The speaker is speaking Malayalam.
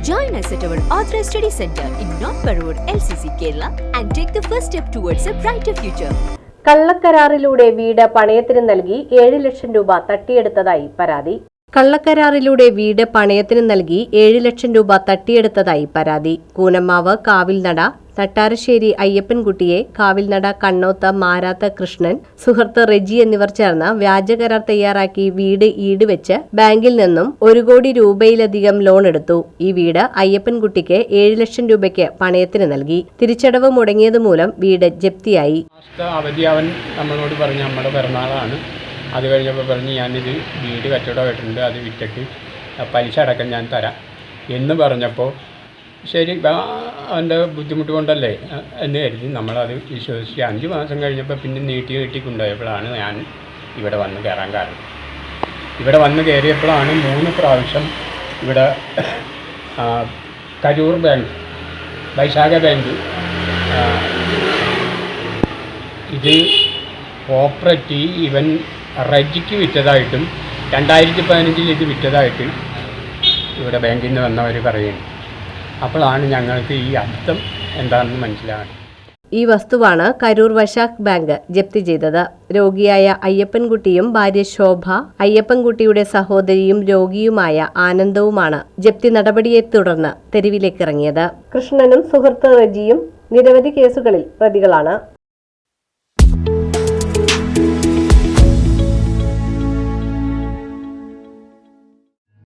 Join us at our Authorized Study Center in North Parur, LCC, Kerala, and take the first step towards a brighter future. കള്ളക്കരാറിലൂടെ വീട് പണയത്തിന് നൽകി ഏഴ് ലക്ഷം രൂപ തട്ടിയെടുത്തതായി പരാതി കള്ളക്കരാറിലൂടെ വീട് പണയത്തിന് നൽകി ഏഴ് ലക്ഷം രൂപ തട്ടിയെടുത്തതായി പരാതി. കൂനമ്മാവ് കാവിൽനട തട്ടാരശ്ശേരി അയ്യപ്പൻകുട്ടിയെ കാവിൽനട കണ്ണോത്ത മാരാത്ത കൃഷ്ണൻ സുഹൃത്ത് റെജി എന്നിവർ ചേർന്ന് വ്യാജകരാർ തയ്യാറാക്കി വീട് ഈടുവെച്ച് ബാങ്കിൽ നിന്നും ഒരു കോടി രൂപയിലധികം ലോൺ എടുത്തു. ഈ വീട് അയ്യപ്പൻകുട്ടിക്ക് ഏഴ് ലക്ഷം രൂപയ്ക്ക് പണയത്തിന് നൽകി. തിരിച്ചടവ് മുടങ്ങിയത് മൂലം വീട് ജപ്തിയായി. അത് കഴിഞ്ഞപ്പോൾ പറഞ്ഞ് ഞാനിത് വീട് കച്ചവടമായിട്ടുണ്ട് അത് വിറ്റിട്ട് പലിശ അടക്കം ഞാൻ തരാം. എന്ന് പറഞ്ഞപ്പോൾ ശരി അവന്റെ ബുദ്ധിമുട്ട് കൊണ്ടല്ലേ? എന്ന് കരുതി നമ്മളത് വിശ്വസിച്ച് അഞ്ച് മാസം കഴിഞ്ഞപ്പോൾ പിന്നെ നീട്ടി കെട്ടി കൊണ്ടുപോയപ്പോഴാണ് ഞാൻ ഇവിടെ വന്ന് കയറാൻ കാരണം. ഇവിടെ വന്ന് കയറിയപ്പോഴാണ് മൂന്ന് പ്രാവശ്യം ഇവിടെ കരൂർ ബാങ്ക് വൈശാഖ ബാങ്ക് ഇത് കോപ്പറേറ്റീവ് ഇവൻ റജിക്ക് വിറ്റതായിട്ടും രണ്ടായിരത്തി പതിനഞ്ചിൽ ഇത് വിറ്റതായിട്ടും ഇവിടെ ബാങ്കിൽ നിന്ന് വന്നവർ പറയുന്നു. അപ്പോഴാണ് ഞങ്ങൾക്ക് ഈ അർത്ഥം എന്താണെന്ന് മനസ്സിലാകുന്നത്. ഈ വസ്തുവാണ് കരൂർ വശാഖ് ബാങ്ക് ജപ്തി ചെയ്തത്. രോഗിയായ അയ്യപ്പൻകുട്ടിയും ഭാര്യ ശോഭ അയ്യപ്പൻകുട്ടിയുടെ സഹോദരിയും രോഗിയുമായ ആനന്ദവുമാണ് ജപ്തി നടപടിയെ തുടർന്ന് തെരുവിലേക്കിറങ്ങിയത്. കൃഷ്ണനും സുഹൃത്ത് റജിയും നിരവധി കേസുകളിൽ പ്രതികളാണ്.